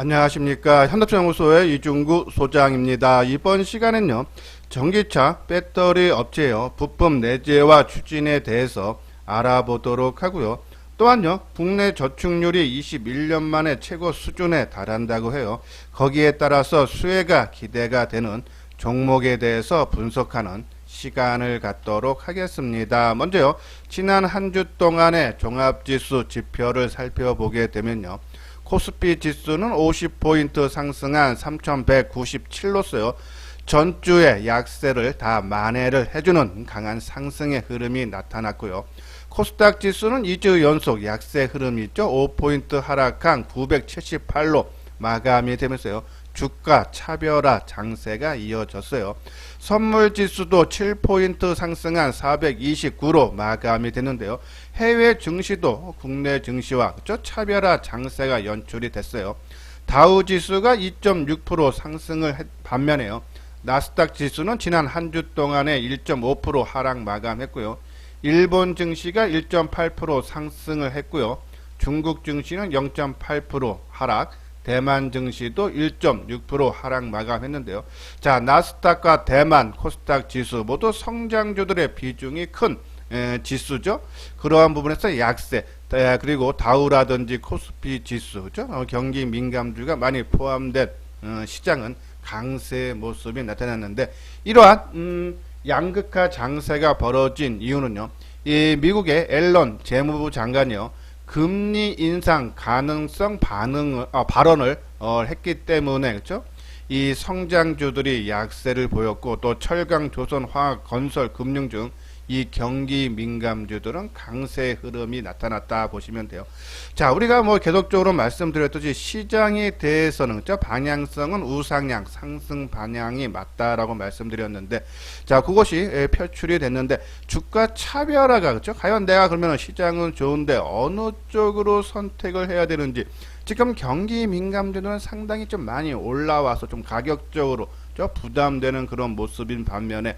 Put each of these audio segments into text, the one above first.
안녕하십니까. 현대차연구소의 이중구 소장입니다. 이번 시간은요, 전기차 배터리 업체요, 부품 내재와 추진에 대해서 알아보도록 하고요. 또한요, 국내 저축률이 21년 만에 최고 수준에 달한다고 해요. 거기에 따라서 수혜가 기대가 되는 종목에 대해서 분석하는 시간을 갖도록 하겠습니다. 먼저요, 지난 한 주 동안의 종합지수 지표를 살펴보게 되면요, 코스피 지수는 50포인트 상승한 3197로서요. 전주에 약세를 다 만회를 해주는 강한 상승의 흐름이 나타났고요. 코스닥 지수는 2주 연속 약세 흐름이 있죠. 5포인트 하락한 978로 마감이 되면서요. 주가 차별화 장세가 이어졌어요. 선물 지수도 7포인트 상승한 429로 마감이 되는데요. 해외 증시도 국내 증시와? 차별화 장세가 연출이 됐어요. 다우 지수가 2.6% 상승을 했, 반면에요. 나스닥 지수는 지난 한 주 동안에 1.5% 하락 마감했고요. 일본 증시가 1.8% 상승을 했고요. 중국 증시는 0.8% 하락, 대만 증시도 1.6% 하락 마감했는데요. 자, 나스닥과 대만, 코스닥 지수 모두 성장주들의 비중이 큰 에, 지수죠. 그러한 부분에서 약세, 에, 그리고 다우라든지 코스피 지수, 그죠? 어, 경기 민감주가 많이 포함된 어, 시장은 강세의 모습이 나타났는데 이러한 음, 양극화 장세가 벌어진 이유는요. 이 미국의 앨런 재무부 장관이요. 금리 인상 가능성 반응 아, 발언을 어, 했기 때문에 그렇죠? 이 성장주들이 약세를 보였고 또 철강, 조선, 화학, 건설, 금융 중 이 경기 민감주들은 강세 흐름이 나타났다 보시면 돼요. 자, 우리가 뭐 계속적으로 말씀드렸듯이 시장에 대해서는 그죠? 방향성은 우상향, 상승 방향이 맞다라고 말씀드렸는데 자, 그것이 예, 표출이 됐는데 주가 차별화가 그죠? 과연 내가 그러면 시장은 좋은데 어느 쪽으로 선택을 해야 되는지 지금 경기 민감주는 상당히 좀 많이 올라와서 좀 가격적으로 좀 부담되는 그런 모습인 반면에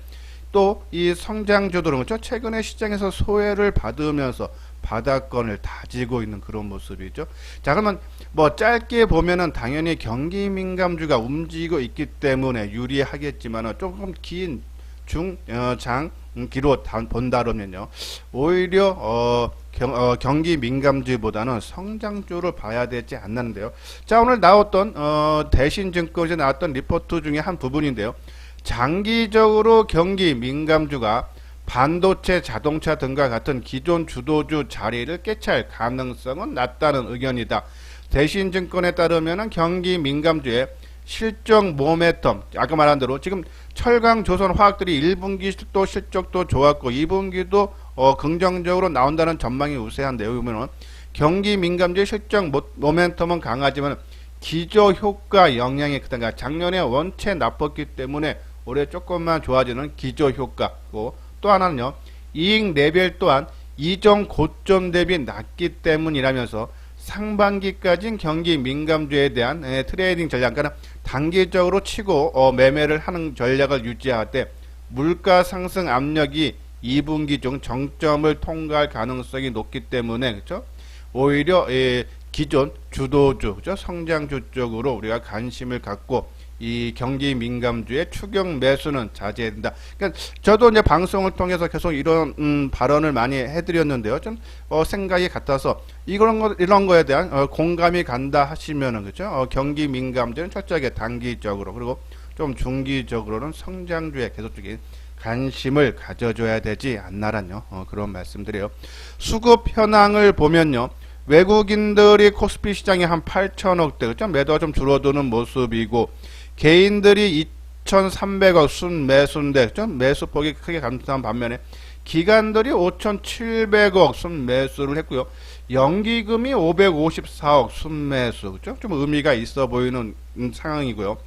또 이 성장주들은 그렇죠? 최근에 시장에서 소외를 받으면서 바닥권을 다지고 있는 그런 모습이죠. 자 그러면 뭐 짧게 보면은 당연히 경기 민감주가 움직이고 있기 때문에 유리하겠지만은 조금 긴 중장 기로 본다면요 오히려 어, 경, 어, 경기 민감주보다는 성장주를 봐야 되지 않는데요. 자 오늘 나왔던 어, 대신증권에서 나왔던 리포트 중에 한 부분인데요. 장기적으로 경기 민감주가 반도체, 자동차 등과 같은 기존 주도주 자리를 깨찰 가능성은 낮다는 의견이다. 대신증권에 따르면 경기 민감주의 실적 모멘텀, 아까 말한 대로 지금 철강, 조선, 화학들이 1분기도 실적도 좋았고 2분기도 어, 긍정적으로 나온다는 전망이 우세한데요. 그러면 경기 민감주의 실적 모, 모멘텀은 강하지만 기저 효과 영향이 크다. 그러니까 작년에 원체 나빴기 때문에 올해 조금만 좋아지는 기저 효과고 또 하나는요. 이익 레벨 또한 이전 고점 대비 낮기 때문이라면서 상반기까지는 경기 민감주에 대한 에, 트레이딩 전략, 그러니까 단기적으로 치고 어, 매매를 하는 전략을 유지할 때 물가 상승 압력이 2분기 중 정점을 통과할 가능성이 높기 때문에 그렇죠? 오히려 예, 기존 주도주, 그죠? 성장주 쪽으로 우리가 관심을 갖고 이 경기 민감주의 추경 매수는 자제해야 된다. 그러니까 저도 이제 방송을 통해서 계속 이런 음, 발언을 많이 해드렸는데요. 좀 어, 생각이 같아서 이런 거 이런 거에 대한 어, 공감이 간다 하시면은 그죠? 어, 경기 민감주는 철저하게 단기적으로 그리고 좀 중기적으로는 성장주에 계속적인 관심을 가져줘야 되지 않나란요. 어, 그런 말씀드려요. 수급 현황을 보면요. 외국인들이 코스피 시장에 한 8천억 대, 그죠? 매도가 좀 줄어드는 모습이고, 개인들이 2,300억 순 매수인데, 그죠? 매수폭이 크게 감소한 반면에, 기관들이 5,700억 순 매수를 했고요. 연기금이 554억 순 매수, 그죠? 좀 의미가 있어 보이는 상황이고요.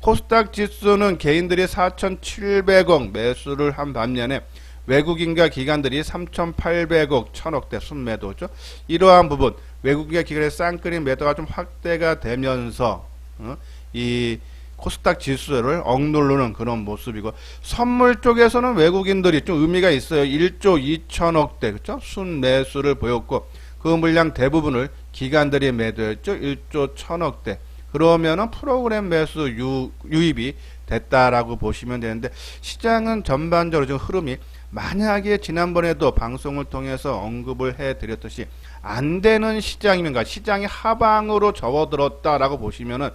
코스닥 지수는 개인들이 4,700억 매수를 한 반면에 외국인과 기관들이 3,800억, 1,000억대 순매도죠. 이러한 부분 외국인과 기관의 쌍끌인 매도가 좀 확대가 되면서 어, 이 코스닥 지수를 억누르는 그런 모습이고 선물 쪽에서는 외국인들이 좀 의미가 있어요. 1조 2천억대 그죠? 순매수를 보였고 그 물량 대부분을 기관들이 매도했죠. 1조 1천억대 그러면은 프로그램 매수 유, 유입이 됐다라고 보시면 되는데 시장은 전반적으로 지금 흐름이 만약에 지난번에도 방송을 통해서 언급을 해 드렸듯이 안 되는 시장이면 가 시장이 하방으로 접어들었다라고 보시면은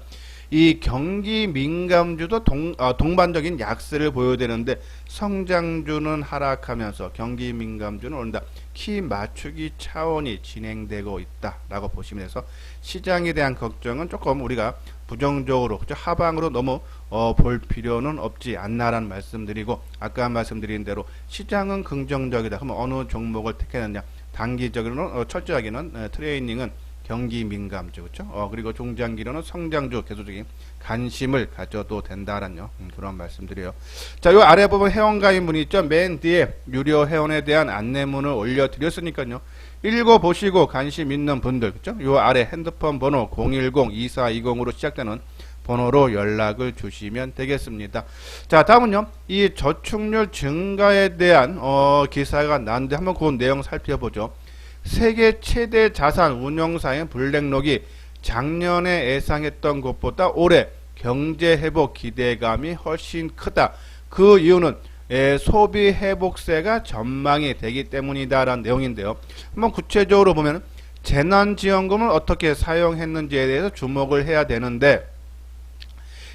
이 경기 민감주도 동, 어, 동반적인 약세를 보여야 되는데 성장주는 하락하면서 경기 민감주는 오른다. 키 맞추기 차원이 진행되고 있다라고 보시면 돼서 시장에 대한 걱정은 조금 우리가 부정적으로? 하방으로 너무 어, 볼 필요는 없지 않나라는 말씀드리고 아까 말씀드린 대로 시장은 긍정적이다. 그러면 어느 종목을 택했느냐? 단기적으로는 어, 철저하게는 에, 트레이닝은 경기 민감주 그렇죠? 어, 그리고 중장기로는 성장주 계속적인 관심을 가져도 된다라는 음, 그런 말씀드려요. 자, 요 아래 부분 회원가입 문이 있죠. 맨 뒤에 유료 회원에 대한 안내문을 올려드렸으니까요. 읽어 보시고 관심 있는 분들 그렇죠? 요 아래 핸드폰 번호 010-2420으로 시작되는 번호로 연락을 주시면 되겠습니다. 자, 다음은요. 이 저축률 증가에 대한 어, 기사가 나는데 한번 그 내용 살펴보죠. 세계 최대 자산 운용사인 블랙록이 작년에 예상했던 것보다 올해 경제 회복 기대감이 훨씬 크다. 그 이유는 예, 소비 회복세가 전망이 되기 때문이다라는 내용인데요. 한번 구체적으로 보면 재난지원금을 어떻게 사용했는지에 대해서 주목을 해야 되는데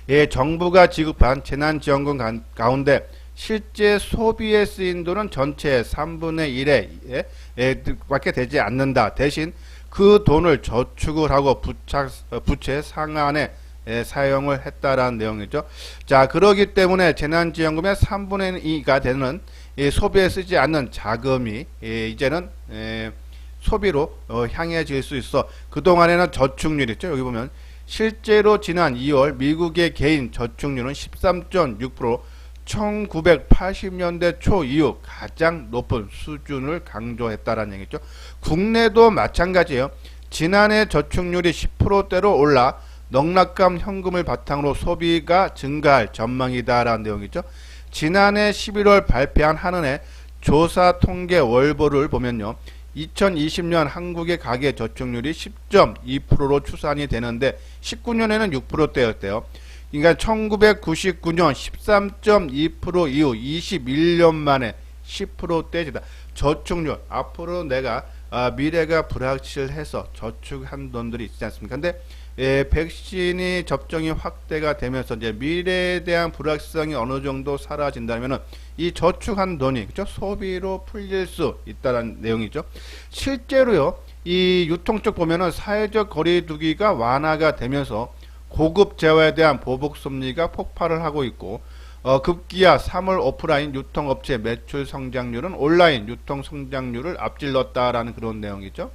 예, 정부가 지급한 재난지원금 가, 가운데 실제 소비에 쓰인 돈은 전체의 3분의 1에 예, 예, 밖에 되지 않는다. 대신 그 돈을 저축을 하고 부착, 어, 부채 상한에 예, 사용을 했다라는 내용이죠. 자, 그러기 때문에 재난지원금의 3분의 2가 되는 이 소비에 쓰지 않는 자금이 예, 이제는 예, 소비로 어, 향해질 수 있어. 그동안에는 저축률 있죠. 여기 보면 실제로 지난 2월 미국의 개인 저축률은 13.6% 1980년대 초 이후 가장 높은 수준을 강조했다라는 얘기죠. 국내도 마찬가지예요. 지난해 저축률이 10%대로 올라 넉넉감 현금을 바탕으로 소비가 증가할 전망이다라는 내용이죠. 지난해 11월 발표한 한은의 조사 통계 월보를 보면요. 2020년 한국의 가계 저축률이 10.2%로 추산이 되는데 19년에는 6%대였대요. 그러니까 1999년 13.2% 이후 21년 만에 10%대지다. 저축률 앞으로 내가 아, 미래가 불확실해서 저축한 돈들이 있지 않습니까? 근데 예, 백신이 접종이 확대가 되면서 이제 미래에 대한 불확실성이 어느 정도 사라진다면은 이 저축한 돈이 그죠 소비로 풀릴 수 있다는 내용이죠. 실제로요 이 유통 쪽 보면은 사회적 거리두기가 완화가 되면서 고급 재화에 대한 보복 심리가 폭발을 하고 있고 어, 급기야 3월 오프라인 유통업체 매출 성장률은 온라인 유통 성장률을 앞질렀다라는 그런 내용이죠.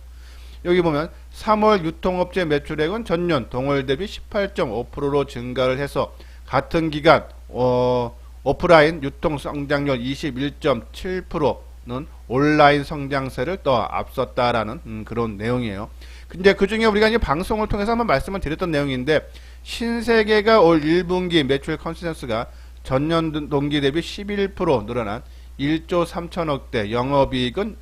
여기 보면 3월 유통업체 매출액은 전년 동월 대비 18.5%로 증가를 해서 같은 기간 어, 오프라인 유통 성장률 21.7%는 온라인 성장세를 더 앞섰다라는 음, 그런 내용이에요. 근데 그 중에 우리가 이제 방송을 통해서 한번 말씀을 드렸던 내용인데 신세계가 올 1분기 매출 컨센서스가 전년 동기 대비 11% 늘어난 1조 3천억대 영업이익은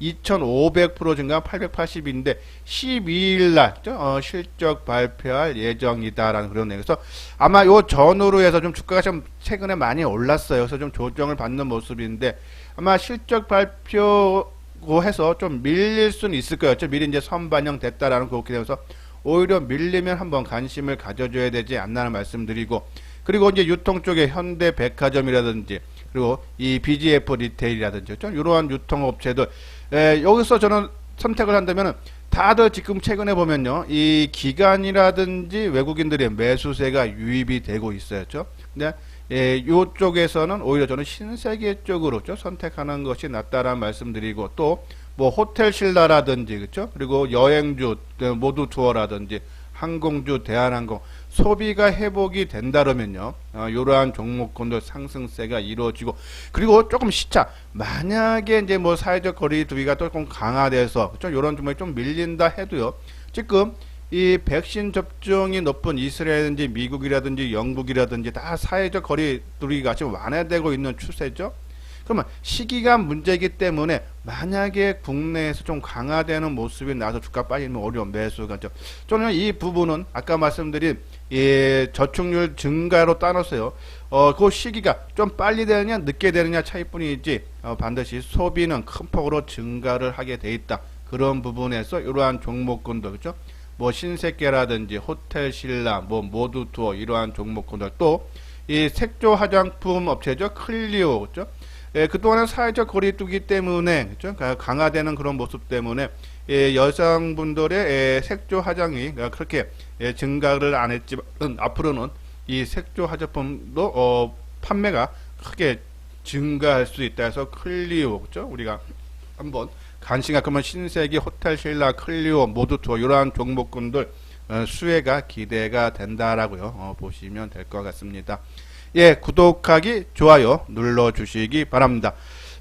2,500% 증가한 880인데 12일 날 어, 실적 발표할 예정이다라는 그런 내용. 그래서 아마 요 전후로 해서 좀 주가가 좀 최근에 많이 올랐어요. 그래서 좀 조정을 받는 모습인데 아마 실적 발표고 해서 좀 밀릴 수는 있을 거예요. 미리 이제 선반영 됐다라는 그렇게 되면서 오히려 밀리면 한번 관심을 가져줘야 되지 않나는 말씀드리고 그리고 이제 유통 쪽에 현대 백화점이라든지 그리고 이 BGF 리테일이라든지 좀 이러한 유통업체들 에, 여기서 저는 선택을 한다면 다들 지금 최근에 보면요 이 기관이라든지 외국인들의 매수세가 유입이 되고 있어요. 근데 예, 이쪽에서는 오히려 저는 신세계 쪽으로 좀 선택하는 것이 낫다라는 말씀드리고 또 뭐 호텔 신라라든지 그렇죠 그리고 여행주 모두 투어라든지 항공주 대한항공 소비가 회복이 된다면요. 어, 이러한 종목군도 상승세가 이루어지고 그리고 조금 시차 만약에 이제 뭐 사회적 거리두기가 조금 강화돼서 그렇죠 이런 종목이 좀 밀린다 해도요. 지금 이 백신 접종이 높은 이스라엘이라든지 미국이라든지 영국이라든지 다 사회적 거리두기가 지금 완화되고 있는 추세죠. 그러면 시기가 문제이기 때문에 만약에 국내에서 좀 강화되는 모습이 나서 주가 빠지면 어려운 매수가 죠 저는 이 부분은 아까 말씀드린 예, 저축률 증가로 따놨어요. 어, 그 시기가 좀 빨리 되느냐 늦게 되느냐 차이뿐이지 어, 반드시 소비는 큰 폭으로 증가를 하게 돼 있다. 그런 부분에서 이러한 종목군들 그죠? 뭐 신세계라든지 호텔 신라, 뭐 모두 투어 이러한 종목군들 또 이 색조 화장품 업체죠 클리오 그죠? 예, 그동안은 사회적 거리두기 때문에 그죠? 강화되는 그런 모습 때문에 예, 여성분들의 예, 색조 화장이 그렇게 예, 증가를 안 했지만 앞으로는 이 색조 화장품도 어, 판매가 크게 증가할 수 있다 해서 클리오 그죠? 우리가 한번 간신가 그러면 신세계, 호텔 신라, 클리오 모두 투어 이러한 종목군들 어, 수혜가 기대가 된다라고요. 어, 보시면 될 것 같습니다. 예, 구독하기, 좋아요 눌러 주시기 바랍니다.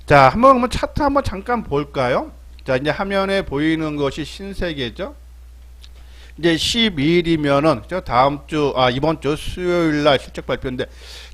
자, 한번 그러면 차트 한번 잠깐 볼까요? 자, 이제 화면에 보이는 것이 신세계죠. 이제 12일이면은 저 다음 주 아 이번 주 수요일 날 실적 발표인데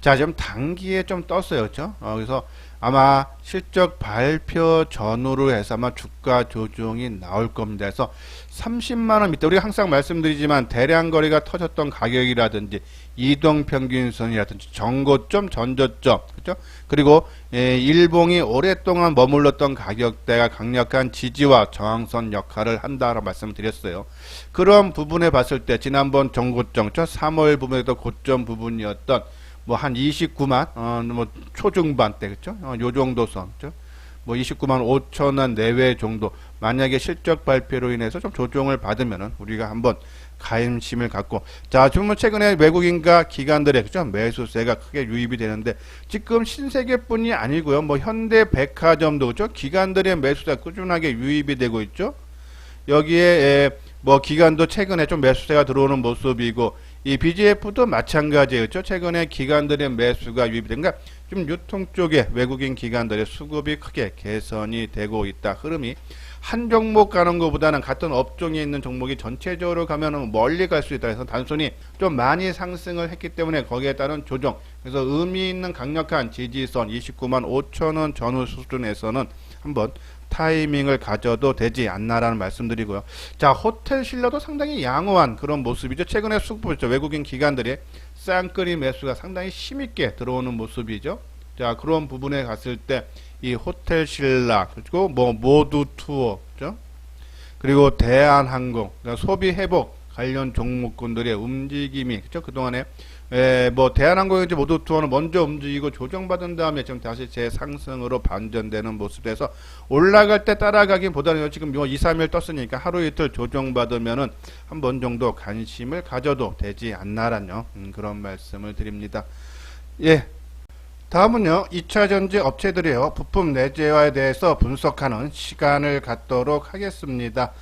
자 지금 단기에 좀 떴어요 그렇죠 어, 그래서 아마 실적 발표 전후로 해서 아마 주가 조정이 나올 겁니다. 그래서 30만 원 밑에 우리가 항상 말씀드리지만 대량 거래가 터졌던 가격이라든지 이동 평균선이라든지 정고점, 전저점, 그죠? 그리고 예, 일봉이 오랫동안 머물렀던 가격대가 강력한 지지와 저항선 역할을 한다라고 말씀드렸어요. 그런 부분에 봤을 때 지난번 정고점, 3월 부분에도 고점 부분이었던 뭐 한 29만 어 뭐 초중반 대 그죠? 어, 요 정도 선. 그죠? 뭐 29만 5천 원 내외 정도 만약에 실적 발표로 인해서 좀 조정을 받으면은 우리가 한번 가임심을 갖고 자 지금 뭐 최근에 외국인과 기관들의 그죠 매수세가 크게 유입이 되는데 지금 신세계뿐이 아니고요 뭐 현대백화점도 그죠 기관들의 매수세가 꾸준하게 유입이 되고 있죠 여기에 에, 뭐 기관도 최근에 좀 매수세가 들어오는 모습이고 이 BGF도 마찬가지였죠. 최근에 기관들의 매수가 유입된 그러니까 좀 유통 쪽에 외국인 기관들의 수급이 크게 개선이 되고 있다. 흐름이 한 종목 가는 것보다는 같은 업종에 있는 종목이 전체적으로 가면은 멀리 갈 수 있다 해서 단순히 좀 많이 상승을 했기 때문에 거기에 따른 조정 그래서 의미 있는 강력한 지지선 29만 5천원 전후 수준에서는 한번 타이밍을 가져도 되지 않나라는 말씀드리고요. 자, 호텔 신라도 상당히 양호한 그런 모습이죠. 최근에 수급했죠. 외국인 기관들이 쌍끌이 매수가 상당히 힘있게 들어오는 모습이죠. 자, 그런 부분에 갔을 때 이 호텔 신라 그리고 뭐 모두 투어 그죠? 그리고 대한항공 그러니까 소비 회복 관련 종목군들의 움직임이 그죠? 그동안에 예, 뭐 대한항공이 모두 투어는 먼저 움직이고 조정받은 다음에 지금 다시 재상승으로 반전되는 모습에서 올라갈 때 따라가기보다는 지금 뭐 2, 3일 떴으니까 하루 이틀 조정받으면은 한 번 정도 관심을 가져도 되지 않나라는 음, 그런 말씀을 드립니다. 예. 다음은요, 2차 전지 업체들이요, 부품 내재화에 대해서 분석하는 시간을 갖도록 하겠습니다.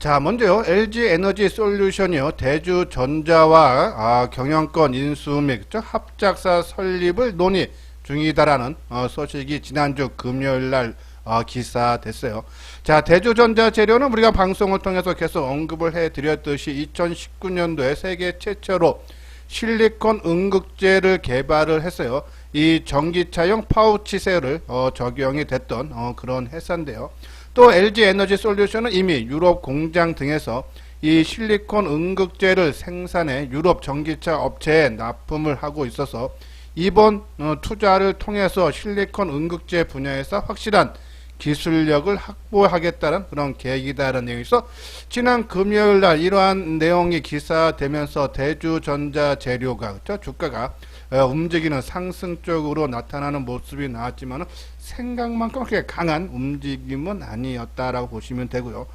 자, 먼저요. LG 에너지 솔루션이요. 대주 전자와 아, 경영권 인수 및 합작사 설립을 논의 중이다라는 어, 소식이 지난주 금요일 날 어, 기사됐어요. 자, 대주전자 재료는 우리가 방송을 통해서 계속 언급을 해 드렸듯이 2019년도에 세계 최초로 실리콘 응극제를 개발을 했어요. 이 전기차용 파우치셀을 어, 적용이 됐던 어, 그런 회사인데요. 또 LG 에너지 솔루션은 이미 유럽 공장 등에서 이 실리콘 응극제를 생산해 유럽 전기차 업체에 납품을 하고 있어서 이번 어, 투자를 통해서 실리콘 응극제 분야에서 확실한 기술력을 확보하겠다는 그런 계획이다라는 있어 지난 금요일 날 이러한 내용이 기사되면서 대주전자 재료가 그렇죠? 주가가 어, 움직이는 상승 쪽으로 나타나는 모습이 나왔지만 생각만큼 그렇게 강한 움직임은 아니었다라고 보시면 되고요.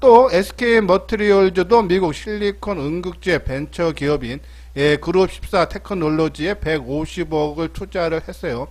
또 SK 머트리얼즈도 미국 실리콘 응급제 벤처 기업인 예, 그룹 14 테크놀로지에 150억을 투자를 했어요.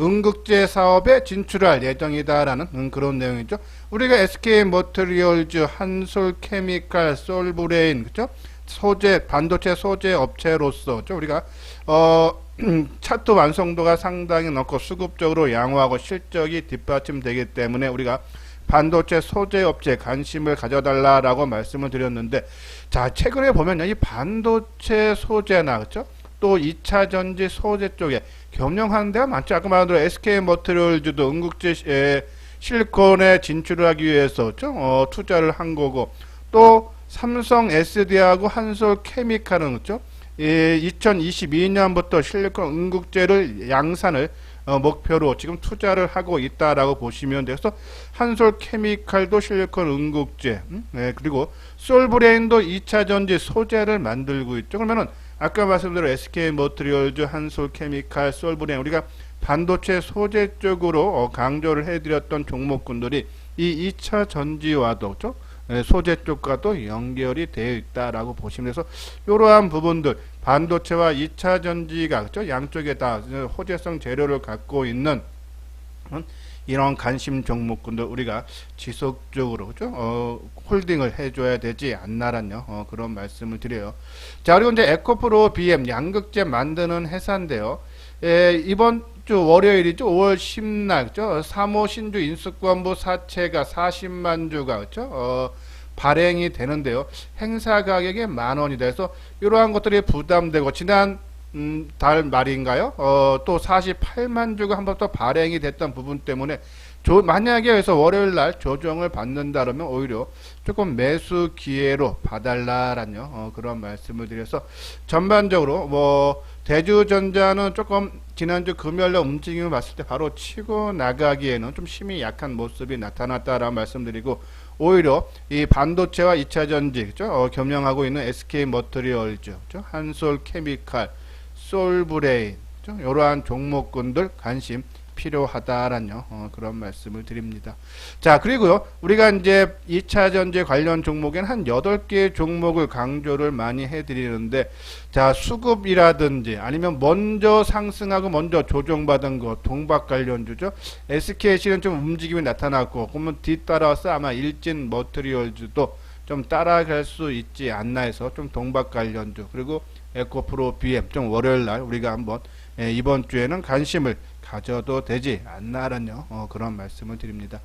응급제 사업에 진출할 예정이다라는 음, 그런 내용이죠. 우리가 SK 머트리얼즈, 한솔 케미칼, 솔브레인, 그죠? 소재 반도체 소재 업체로서 우리가 어 차트 완성도가 상당히 높고 수급적으로 양호하고 실적이 뒷받침되기 때문에 우리가 반도체 소재 업체 관심을 가져달라라고 말씀을 드렸는데 자 최근에 보면요 이 반도체 소재나 그렇죠 또 2차 전지 소재 쪽에 겸용하는 데가 많죠. 아까 말한 대로 SK 머티리얼즈도 응급제 실리콘에 진출을 하기 위해서 그죠? 어, 투자를 한 거고 또 삼성 SD하고 한솔 케미칼은 그죠? 예, 2022년부터 실리콘 응급제를 양산을 어, 목표로 지금 투자를 하고 있다라고 보시면 돼서 한솔 케미칼도 실리콘 응급제 음? 네, 그리고 솔브레인도 2차 전지 소재를 만들고 있죠. 그러면은 아까 말씀드린 SK 머티리얼즈, 한솔 케미칼, 솔브레인 우리가 반도체 소재 쪽으로 어, 강조를 해드렸던 종목군들이 이 2차 전지와도 그죠? 예, 소재 쪽과도 연결이 되어 있다라고 보시면 돼서 이러한 부분들 반도체와 2차 전지가 그죠? 양쪽에 다 호재성 재료를 갖고 있는 음, 이런 관심 종목군들 우리가 지속적으로 그죠? 어, 홀딩을 해줘야 되지 않나란요 어, 그런 말씀을 드려요. 자 그리고 이제 에코프로 BM 양극재 만드는 회사인데요. 예, 이번 주 월요일이죠. 5월 10날 그죠? 3호 신주 인수권부 사채가 40만 주가 그죠? 어, 발행이 되는데요. 행사 가격이 만 원이다 해서 이러한 것들이 부담되고 지난 음, 달 말인가요? 어, 또 48만 주가 한번또 발행이 됐던 부분 때문에 조, 만약에 해서 월요일 날 조정을 받는다 그러면 오히려 조금 매수 기회로 봐달라라는 어, 그런 말씀을 드려서 전반적으로 뭐 대주전자는 조금 지난주 금요일 날 움직임을 봤을 때 바로 치고 나가기에는 좀 힘이 약한 모습이 나타났다라는 말씀드리고 오히려 이 반도체와 2차 전지 그죠? 어, 겸용하고 있는 SK 머티리얼즈, 그죠? 한솔 케미칼, 솔브레인, 그죠? 이러한 종목군들 관심 필요하다라는 어, 그런 말씀을 드립니다. 자, 그리고요. 우리가 이제 2차 전지 관련 종목엔 한 8개 종목을 강조를 많이 해 드리는데 자, 수급이라든지 아니면 먼저 상승하고 먼저 조정받은 거 동박 관련주죠. SKC는 좀 움직임이 나타났고 그러면 뒤따라서 아마 일진 머티리얼즈도 좀 따라갈 수 있지 않나 해서 좀 동박 관련주 그리고 에코프로 BM 좀 월요일 날 우리가 한번 예, 이번 주에는 관심을 가져도 되지 않나라는 어, 그런 말씀을 드립니다.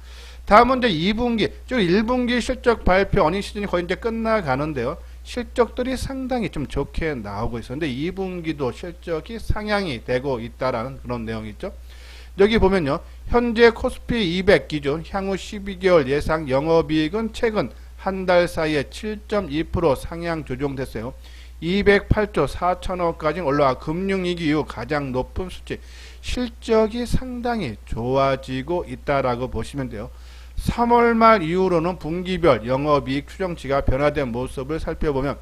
다음은 이제 2분기, 즉 1분기 실적 발표 어닝 시즌이 거의 이제 끝나가는데요. 실적들이 상당히 좀 좋게 나오고 있었는데 2분기도 실적이 상향이 되고 있다라는 그런 내용이 있죠. 여기 보면요. 현재 코스피 200 기준 향후 12개월 예상 영업이익은 최근 한 달 사이에 7.2% 상향 조정됐어요. 208조 4천억까지 올라와 금융위기 이후 가장 높은 수치. 실적이 상당히 좋아지고 있다라고 보시면 돼요. 3월 말 이후로는 분기별 영업이익 추정치가 변화된 모습을 살펴보면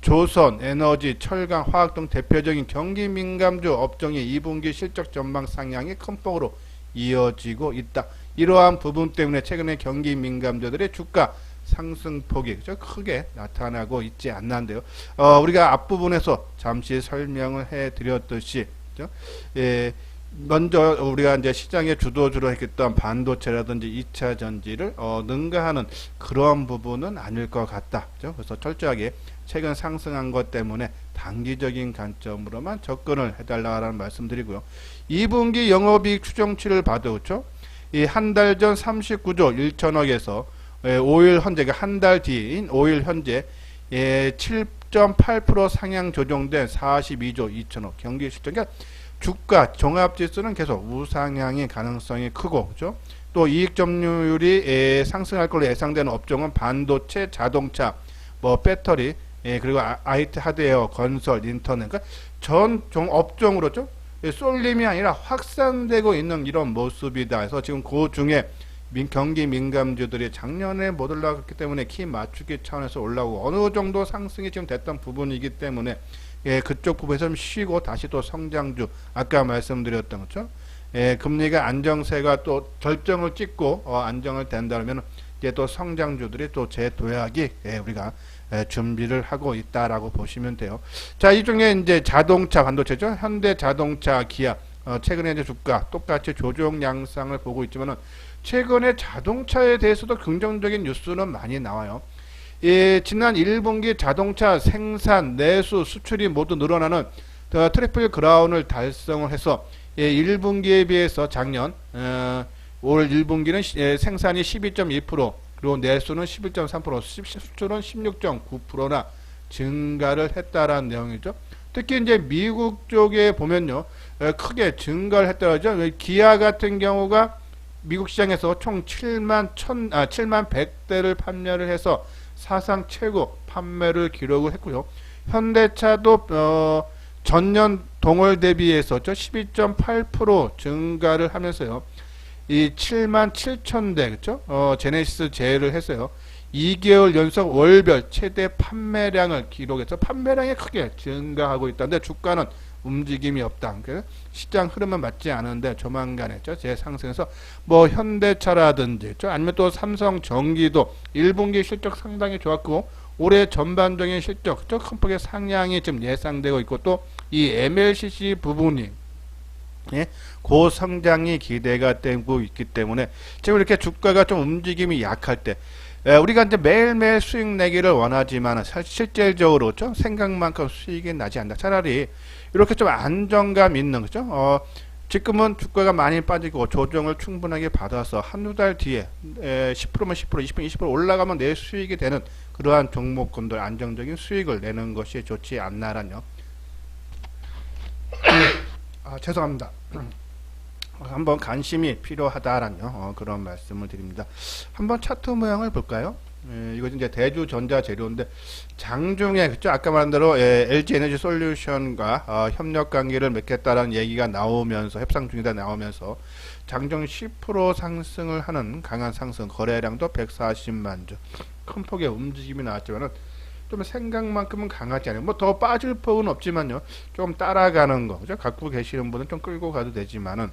조선, 에너지, 철강, 화학 등 대표적인 경기 민감주 업종의 2분기 실적 전망 상향이 큰 폭으로 이어지고 있다. 이러한 부분 때문에 최근에 경기 민감주들의 주가 상승폭이? 크게 나타나고 있지 않는데요. 어, 우리가 앞부분에서 잠시 설명을 해 드렸듯이 그죠? 예, 먼저 우리가 이제 시장의 주도주로 했던 반도체라든지 2차 전지를 어, 능가하는 그런 부분은 아닐 것 같다. 그죠? 그래서 철저하게 최근 상승한 것 때문에 단기적인 관점으로만 접근을 해달라는 말씀드리고요. 2분기 영업이익 추정치를 봐도 그렇죠? 이 한 달 전 39조 1천억에서 5일 현재가 한달 뒤인 5일 현재 예, 7.8% 상향 조정된 42조 2천억 경기 실적 그러니까 주가 종합지수는 계속 우상향의 가능성이 크고 그죠? 또 이익 점유율이 예, 상승할 걸로 예상되는 업종은 반도체, 자동차, 뭐 배터리, 예, 그리고 아- IT 하드웨어, 건설, 인터넷, 그러니까 전 종 업종으로죠. 예, 쏠림이 아니라 확산되고 있는 이런 모습이다. 해서 지금 그 중에 민, 경기 민감주들이 작년에 못 올라갔기 때문에 키 맞추기 차원에서 올라오고 어느 정도 상승이 지금 됐던 부분이기 때문에 예, 그쪽 부분에서 좀 쉬고 다시 또 성장주 아까 말씀드렸던 거죠. 예, 금리가 안정세가 또 절정을 찍고 어, 안정을 된다면 이제 또 성장주들이 또 재도약이 예, 우리가 예, 준비를 하고 있다라고 보시면 돼요. 자, 이 중에 이제 자동차 반도체죠. 현대 자동차, 기아 어, 최근에 이제 주가 똑같이 조정 양상을 보고 있지만은 최근에 자동차에 대해서도 긍정적인 뉴스는 많이 나와요. 예, 지난 1분기 자동차 생산, 내수, 수출이 모두 늘어나는 더 트리플 그라운을 달성을 해서 예, 1분기에 비해서 작년 어, 올 1분기는 시- 예, 생산이 12.2% 그리고 내수는 11.3% 시- 수출은 16.9%나 증가를 했다라는 내용이죠. 특히 이제 미국 쪽에 보면요, 에, 크게 증가를 했더라죠. 왜 기아 같은 경우가 미국 시장에서 총 7만 1000, 아, 7만 100대를 판매를 해서 사상 최고 판매를 기록을 했고요. 현대차도 어, 전년 동월 대비해서 12.8% 증가를 하면서요. 이 7만 7천 대 그죠? 어, 제네시스 제외를 해서요. 2개월 연속 월별 최대 판매량을 기록해서 판매량이 크게 증가하고 있다는데 주가는 움직임이 없다. 그 시장 흐름은 맞지 않은데 조만간에 제 상승해서 뭐 현대차라든지 저 아니면 또 삼성 전기도 1분기 실적 상당히 좋았고 올해 전반적인 실적 저큰 폭의 상향이 지금 예상되고 있고 또 이 MLCC 부분이 예, 고성장이 기대가 되고 있기 때문에 지금 이렇게 주가가 좀 움직임이 약할 때 에, 우리가 이제 매일매일 수익 내기를 원하지만 실질적으로 좀 생각만큼 수익이 나지 않는다. 차라리 이렇게 좀 안정감 있는 거죠. 어, 지금은 주가가 많이 빠지고 조정을 충분하게 받아서 한두 달 뒤에 에, 10%면 10%, 20% 20% 올라가면 내 수익이 되는 그러한 종목군들 안정적인 수익을 내는 것이 좋지 않나라뇨. 아, 죄송합니다. 한번 관심이 필요하다라는 어, 그런 말씀을 드립니다. 한번 차트 모양을 볼까요? 예, 이거 이제 대주 전자 재료인데 장중에 그죠 아까 말한 대로 예, LG 에너지 솔루션과 어, 협력 관계를 맺겠다라는 얘기가 나오면서 협상 중이다 나오면서 장중 10% 상승을 하는 강한 상승 거래량도 140만 주. 큰 폭의 움직임이 나왔지만은 좀 생각만큼은 강하지 않아요. 뭐 더 빠질 폭은 없지만요. 좀 따라가는 거. 그죠? 갖고 계시는 분은 좀 끌고 가도 되지만은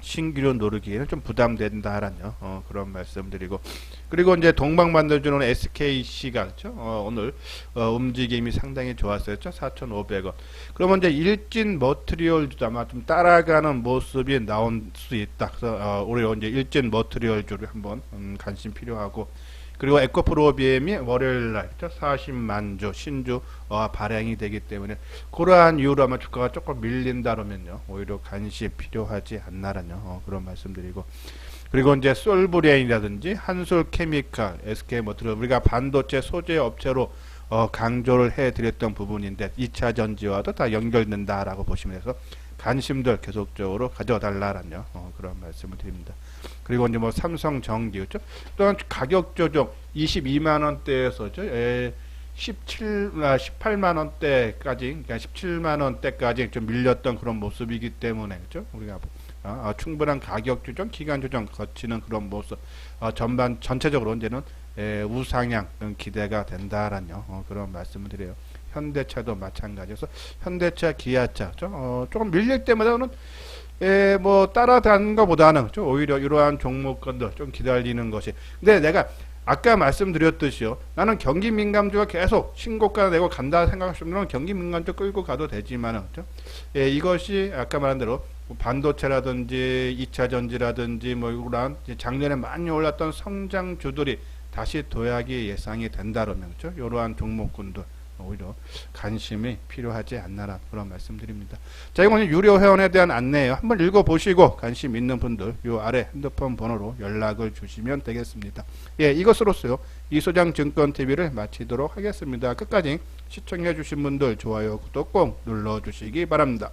신기로 노르기에는 좀 부담된다라는 어, 그런 말씀드리고 그리고 이제 동방 만들주는 SKC가 그렇죠? 어, 오늘 어, 움직임이 상당히 좋았어요. 4,500원. 그러면 이제 일진 머트리얼주도 아마 좀 따라가는 모습이 나올 수 있다. 그래서 어, 올해 이제 일진 머트리얼주를 한번 음, 관심 필요하고 그리고 에코프로비엠이 월요일 날 40만 주 신주 어, 발행이 되기 때문에 그러한 이유로 아마 주가가 조금 밀린다 그러면요. 오히려 관심 필요하지 않나라뇨 어, 그런 말씀드리고. 그리고 이제 솔브레인이라든지 한솔케미칼, SK 모트리 우리가 반도체 소재 업체로 어, 강조를 해드렸던 부분인데 2차 전지와도 다 연결된다라고 보시면 돼서 관심들 계속적으로 가져달라라뇨 어, 그런 말씀을 드립니다. 그리고 이제 뭐 삼성 전기 그죠? 또한 가격 조정 22만 원대에서 죠. 예, 17, 아, 18만 원대까지, 그러니까 17만 원대까지 좀 밀렸던 그런 모습이기 때문에 그죠? 우리가 어, 어, 충분한 가격 조정, 기간 조정 거치는 그런 모습, 어, 전반 전체적으로 이제는 예, 우상향 기대가 된다라는 어, 그런 말씀을 드려요. 현대차도 마찬가지여서 현대차, 기아차 좀, 어, 조금 밀릴 때마다는 예, 뭐 따라다는 것보다는 좀 오히려 이러한 종목권들 좀 기다리는 것이. 근데 내가 아까 말씀드렸듯이요. 나는 경기 민감주가 계속 신고가 내고 간다 생각하시면 경기 민감주 끌고 가도 되지만은 그죠? 예, 이것이 아까 말한 대로 뭐 반도체라든지 2차 전지라든지 뭐 이런 작년에 많이 올랐던 성장주들이 다시 도약이 예상이 된다 그러면 그죠? 이러한 종목군들 오히려 관심이 필요하지 않나라 그런 말씀드립니다. 자, 이거는 유료 회원에 대한 안내예요. 한번 읽어보시고 관심 있는 분들 요 아래 핸드폰 번호로 연락을 주시면 되겠습니다. 예, 이것으로서요. 이소장 증권 TV를 마치도록 하겠습니다. 끝까지 시청해 주신 분들 좋아요, 구독 꼭 눌러 주시기 바랍니다.